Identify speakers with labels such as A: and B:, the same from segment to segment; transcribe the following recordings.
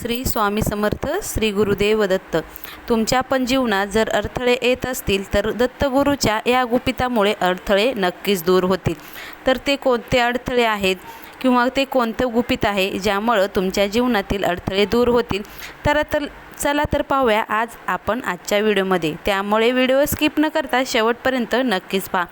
A: श्री स्वामी समर्थ श्री गुरुदेव दत्त. तुमच्या पण जीवनात जर अडथळे येत असतील तर दत्तगुरूच्या या गुपितामुळे अडथळे नक्कीच दूर होतील. तर ते कोणते अडथळे आहेत? किंवा ते कोणतं गुपित आहे ज्यामुळं तुमच्या जीवनातील अडथळे दूर होतील. तर तर चला तर पाहूया आज आपण आजच्या व्हिडिओमध्ये. त्यामुळे व्हिडिओ स्किप न करता शेवटपर्यंत नक्कीच पहा.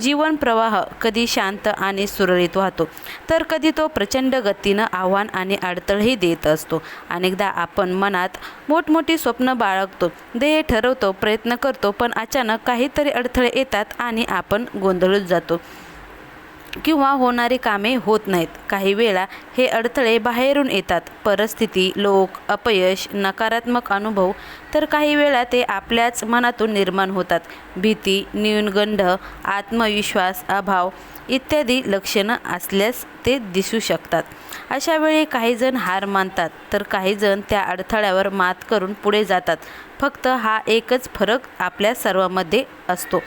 A: जीवन प्रवाह कधी शांत आणि सुरळीत वाहतो. तर कधी तो प्रचंड गतीनं आव्हान आणि अडथळेही देत असतो. अनेकदा आपण मनात मोठमोठी स्वप्न बाळगतो ध्येय ठरवतो प्रयत्न करतो पण अचानक काहीतरी अडथळे येतात आणि आपण गोंधळून जातो. किंवा होणारी कामे होत नाहीत. काही वेळा हे अडथळे बाहेरून येतात. परिस्थिती लोक अपयश नकारात्मक अनुभव तर काही वेळा ते आपल्याच मनातून निर्माण होतात. भीती न्यूनगंड आत्मविश्वास अभाव इत्यादी लक्षणं असल्यास ते दिसू शकतात. अशा वेळी काही जण हार मानतात तर काही जण त्या अडथळ्यावर मात करून पुढे जातात. फक्त हा एकच फरक आपल्या सर्वांमध्ये असतो.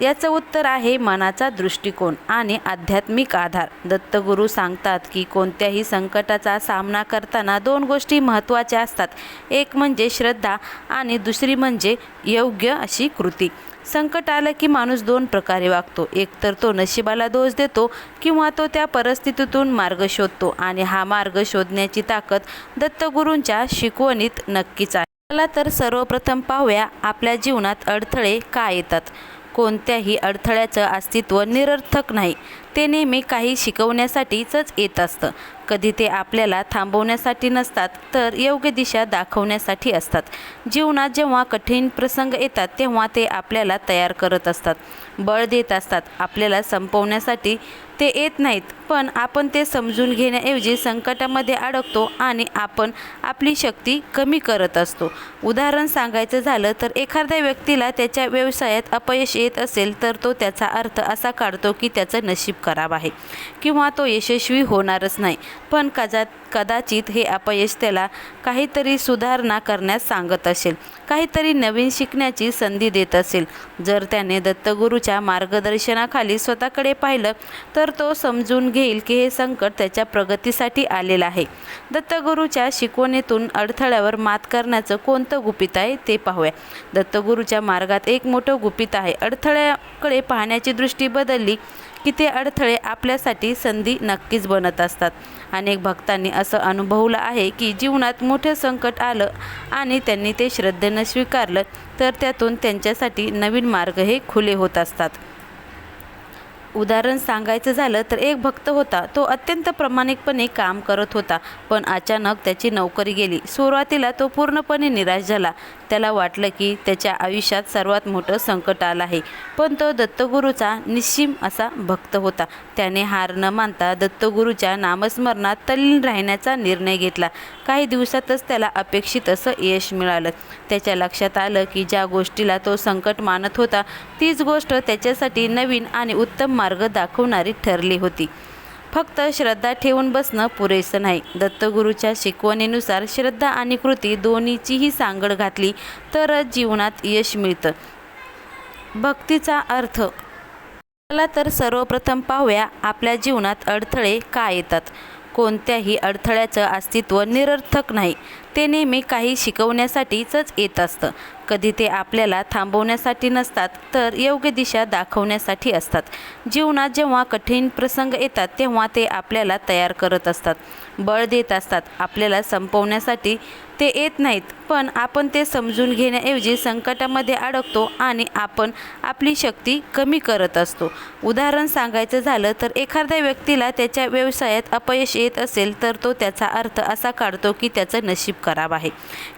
A: याचं उत्तर आहे मनाचा दृष्टिकोन आणि आध्यात्मिक आधार. दत्तगुरू सांगतात की कोणत्याही संकटाचा सामना करताना दोन गोष्टी महत्त्वाच्या असतात. एक म्हणजे श्रद्धा आणि दुसरी म्हणजे योग्य अशी कृती. संकट आलं की माणूस दोन प्रकारे वागतो. एक तर तो नशिबाला दोष देतो किंवा तो त्या परिस्थितीतून मार्ग शोधतो आणि हा मार्ग शोधण्याची ताकद दत्तगुरूंच्या शिकवणीत नक्कीच आहे. चला तर सर्वप्रथम पाहूया आपल्या जीवनात अडथळे का येतात. कोणत्याही अडथळ्याचं अस्तित्व निरर्थक नाही. ते नेहमी काही शिकवण्यासाठीच येत असतं. कधी ते आपल्याला थांबवण्यासाठी नसतात तर योग्य दिशा दाखवण्यासाठी असतात. जीवनात जेव्हा कठीण प्रसंग येतात तेव्हा ते आपल्याला तयार करत असतात. बळ देत असतात. आपल्याला संपवण्यासाठी ते येत नाहीत पण आपण ते समजून घेण्याऐवजी संकटामध्ये अडकतो आणि आपण आपली शक्ती कमी करत असतो. उदाहरण सांगायचं झालं तर एखाद्या व्यक्तीला त्याच्या व्यवसायात अपयश येत असेल तर तो त्याचा अर्थ असा काढतो की त्याचं नशीब खराब आहे किंवा तो यशस्वी होणारच नाही. पण कदा कदाचित हे अपयश त्याला काहीतरी सुधारणा करण्यास सांगत असेल. काहीतरी नवीन शिकण्याची संधी देत असेल. जर त्याने दत्तगुरूच्या मार्गदर्शनाखाली स्वतःकडे पाहिलं तर तो समजून घेईल की हे संकट त्याच्या प्रगतीसाठी आलेलं आहे. दत्तगुरूच्या शिकवणीतून अडथळ्यावर मात करण्याचं कोणतं गुपित आहे ते पाहूया. दत्तगुरूच्या मार्गात एक मोठं गुपित आहे. अडथळ्याकडे पाहण्याची दृष्टी बदलली की ते अडथळे आपल्यासाठी संधी नक्कीच बनत असतात. अनेक भक्तांनी असं अनुभवलं आहे की जीवनात मोठं संकट आलं आणि त्यांनी ते श्रद्धेनं स्वीकारलं तर त्यातून त्यांच्यासाठी नवीन मार्ग हे खुले होत असतात. उदाहरण सांगायचं झालं तर एक भक्त होता. तो अत्यंत प्रामाणिकपणे काम करत होता पण अचानक त्याची नोकरी गेली. सुरुवातीला तो पूर्णपणे निराश झाला. त्याला वाटलं की त्याच्या आयुष्यात सर्वात मोठं संकट आलं आहे. पण तो दत्तगुरूचा निश्चिम असा भक्त होता. त्याने हार न मानता दत्तगुरूच्या नामस्मरणात तल्लीन राहण्याचा निर्णय घेतला. काही दिवसातच त्याला अपेक्षित असं यश मिळालं. त्याच्या लक्षात आलं की ज्या गोष्टीला तो संकट मानत होता तीच गोष्ट त्याच्यासाठी नवीन आणि उत्तम मार्ग दाखवणारी ठरली होती. फक्त श्रद्धा ठेवून बसणं पुरेसं नाही. दत्तगुरूच्या शिकवणीनुसार श्रद्धा आणि कृती दोन्हीचीही सांगड घातली तरच जीवनात यश मिळतं. भक्तीचा अर्थ. चला तर सर्वप्रथम पाहूया आपल्या जीवनात अडथळे का येतात. कोणत्याही अडथळ्याचं अस्तित्व निरर्थक नाही. ते नेहमी काही शिकवण्यासाठीच येत असतं. कधी ते आपल्याला थांबवण्यासाठी नसतात तर योग्य दिशा दाखवण्यासाठी असतात. जीवनात जेव्हा कठीण प्रसंग येतात तेव्हा ते आपल्याला तयार करत असतात. बळ देत असतात. आपल्याला संपवण्यासाठी ते येत नाहीत. पण आपण ते समजून घेण्याऐवजी संकटामध्ये अडकतो आणि आपण आपली शक्ती कमी करत असतो. उदाहरण सांगायचं झालं तर एखाद्या व्यक्तीला त्याच्या व्यवसायात अपयश येत असेल तर तो त्याचा अर्थ असा काढतो की त्याचं नशीब खराब आहे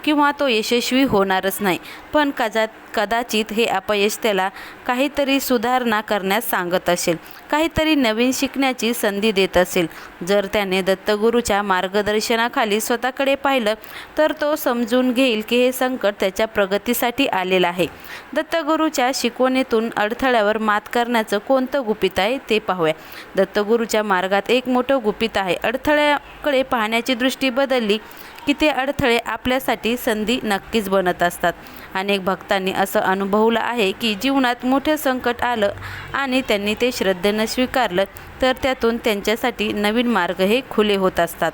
A: किंवा तो यशस्वी होणारच नाही. पण कदा कदाचित हे अपयश त्याला काहीतरी सुधारणा करण्यास सांगत असेल. काहीतरी नवीन शिकण्याची संधी देत असेल. जर त्याने दत्तगुरूच्या मार्गदर्शनाखाली स्वतःकडे पाहिलं तर तो समजून घेईल की हे संकट त्याच्या प्रगतीसाठी आलेलं आहे. दत्तगुरूच्या शिकवणीतून अडथळ्यावर मात करण्याचं कोणतं गुपित आहे ते पाहूया. दत्तगुरूच्या मार्गात एक मोठं गुपित आहे. अडथळ्याकडे पाहण्याची दृष्टी बदलली की ते अडथळे आपल्यासाठी संधी नक्कीच बनत असतात. अनेक भक्तांनी असं अनुभवलं आहे की जीवनात मोठं संकट आलं आणि त्यांनी ते श्रद्धेनं स्वीकारलं तर त्यातून त्यांच्यासाठी नवीन मार्ग हे खुले होत असतात.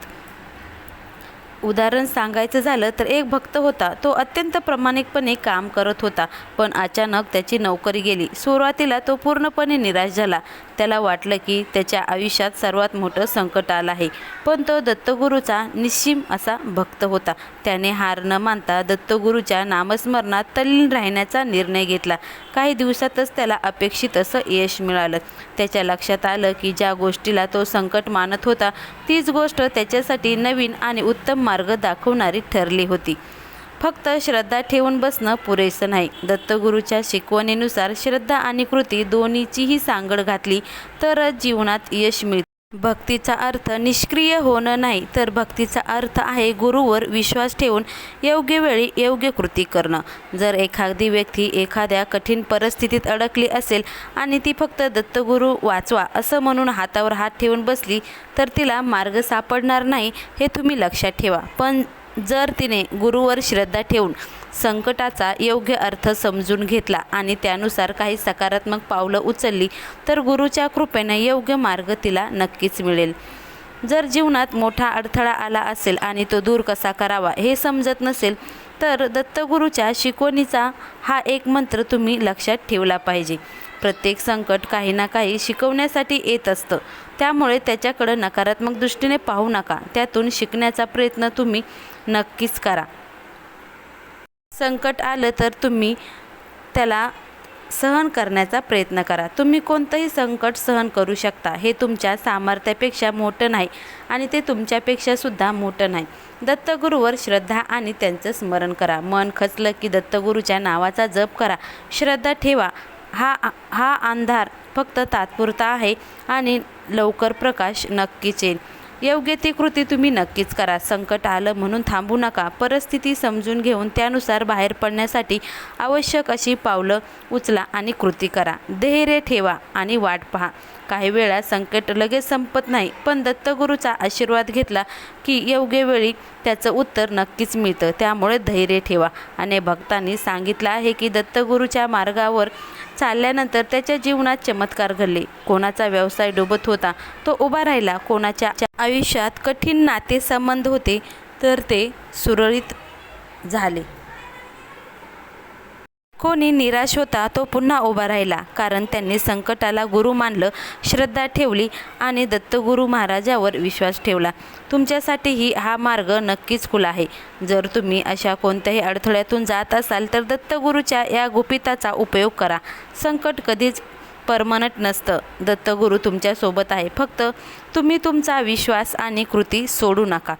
A: उदाहरण सांगायचं झालं तर एक भक्त होता. तो अत्यंत प्रामाणिकपणे काम करत होता पण अचानक त्याची नोकरी गेली. सुरुवातीला तो पूर्णपणे निराश झाला. त्याला वाटलं की त्याच्या आयुष्यात सर्वात मोठं संकट आलं आहे. पण तो दत्तगुरूचा निश्चिम असा भक्त होता. त्याने हार न मानता दत्तगुरूच्या नामस्मरणात तल्लीन राहण्याचा निर्णय घेतला. काही दिवसातच त्याला अपेक्षित असं यश मिळालं. त्याच्या लक्षात आलं की ज्या गोष्टीला तो संकट मानत होता तीच गोष्ट त्याच्यासाठी नवीन आणि उत्तम मार्ग दाखवणारी ठरली होती. फक्त श्रद्धा ठेवून बसणं पुरेसं नाही. दत्तगुरूच्या शिकवणीनुसार श्रद्धा आणि कृती दोन्हीचीही सांगड घातली तरच जीवनात यश मिळते. भक्तीचा अर्थ निष्क्रिय होणं नाही तर भक्तीचा अर्थ आहे गुरुवर विश्वास ठेवून योग्य वेळी योग्य कृती करणं. जर एखादी व्यक्ती एखाद्या कठीण परिस्थितीत अडकली असेल आणि ती फक्त दत्तगुरू वाचवा असं म्हणून हातावर हात ठेवून बसली तर तिला मार्ग सापडणार नाही हे तुम्ही लक्षात ठेवा. पण जर तिने गुरुवर श्रद्धा ठेवून संकटाचा योग्य अर्थ समजून घेतला आणि त्यानुसार काही सकारात्मक पावलं उचलली तर गुरुच्या कृपेने योग्य मार्ग तिला नक्कीच मिळेल. जर जीवनात मोठा अडथळा आला असेल आणि तो दूर कसा करावा हे समजत नसेल तर दत्तगुरूच्या शिकवणीचा हा एक मंत्र तुम्ही लक्षात ठेवला पाहिजे. प्रत्येक संकट काही ना काही शिकवण्यासाठी येत असतं. त्यामुळे त्याच्याकडं नकारात्मक दृष्टीने पाहू नका. त्यातून शिकण्याचा प्रयत्न तुम्ही नक्कीच करा. संकट आलं तर तुम्ही त्याला सहन करण्याचा प्रयत्न करा. तुम्ही कोणतंही संकट सहन करू शकता. हे तुमच्या सामर्थ्यापेक्षा मोठं नाही आणि ते तुमच्यापेक्षासुद्धा मोठं नाही. दत्तगुरूवर श्रद्धा आणि त्यांचं स्मरण करा. मन खचलं की दत्तगुरूच्या नावाचा जप करा. श्रद्धा ठेवा. हा हा अंधार फक्त तात्पुरता आहे आणि लवकर प्रकाश नक्कीच येईल. योग्य ती कृती तुम्ही नक्कीच करा. संकट आलं म्हणून थांबू नका. परिस्थिती समजून घेऊन त्यानुसार बाहेर पडण्यासाठी आवश्यक अशी पावलं उचला आणि कृती करा. धैर्य ठेवा आणि वाट पहा. काही वेळा संकट लगेच संपत नाही. पण दत्तगुरूचा आशीर्वाद घेतला की योग्य वेळी त्याचं उत्तर नक्कीच मिळतं. त्यामुळे धैर्य ठेवा. आणि भक्तांनी सांगितलं आहे की दत्तगुरूच्या मार्गावर चालल्यानंतर त्याच्या जीवनात चमत्कार घडले. कोणाचा व्यवसाय डुबत होता तो उभा राहिला. कोणाच्या आयुष्यात कठीण नाते संबंध होते तर ते सुरळीत झाले. कोणी निराश होता तो पुन्हा उभा राहिला. कारण त्यांनी संकटाला गुरु मानलं श्रद्धा ठेवली आणि दत्तगुरू महाराजावर विश्वास ठेवला. तुमच्यासाठीही हा मार्ग नक्कीच खुला आहे. जर तुम्ही अशा कोणत्याही अडथळ्यातून जात असाल तर दत्तगुरूच्या या गुपिताचा उपयोग करा. संकट कधीच परमनंट नसतं. दत्तगुरू तुमच्यासोबत आहे. फक्त तुम्ही तुमचा विश्वास आणि कृती सोडू नका.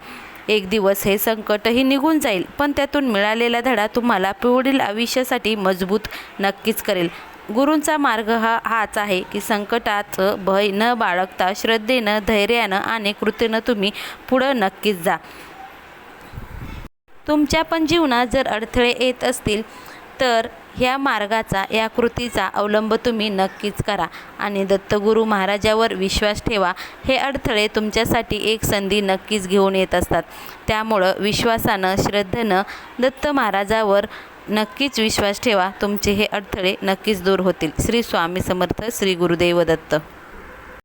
A: एक दिवस हे संकटही निघून जाईल पण त्यातून मिळालेला धडा तुम्हाला पुढील आयुष्यासाठी मजबूत नक्कीच करेल. गुरूंचा मार्ग हा हाच आहे की संकटाचं भय न बाळगता श्रद्धेनं धैर्यानं आणि कृतीनं तुम्ही पुढं नक्कीच जा. तुमच्या पण जीवनात जर अडथळे येत असतील तर ह्या मार्गाचा या कृतीचा अवलंब तुम्ही नक्कीच करा आणि दत्तगुरू महाराजावर विश्वास ठेवा. हे अडथळे तुमच्यासाठी एक संधी नक्कीच घेऊन येत असतात. त्यामुळं विश्वासानं श्रद्धेनं दत्त महाराजावर नक्कीच विश्वास ठेवा. तुमचे हे अडथळे नक्कीच दूर होतील. श्री स्वामी समर्थ श्री गुरुदेव दत्त.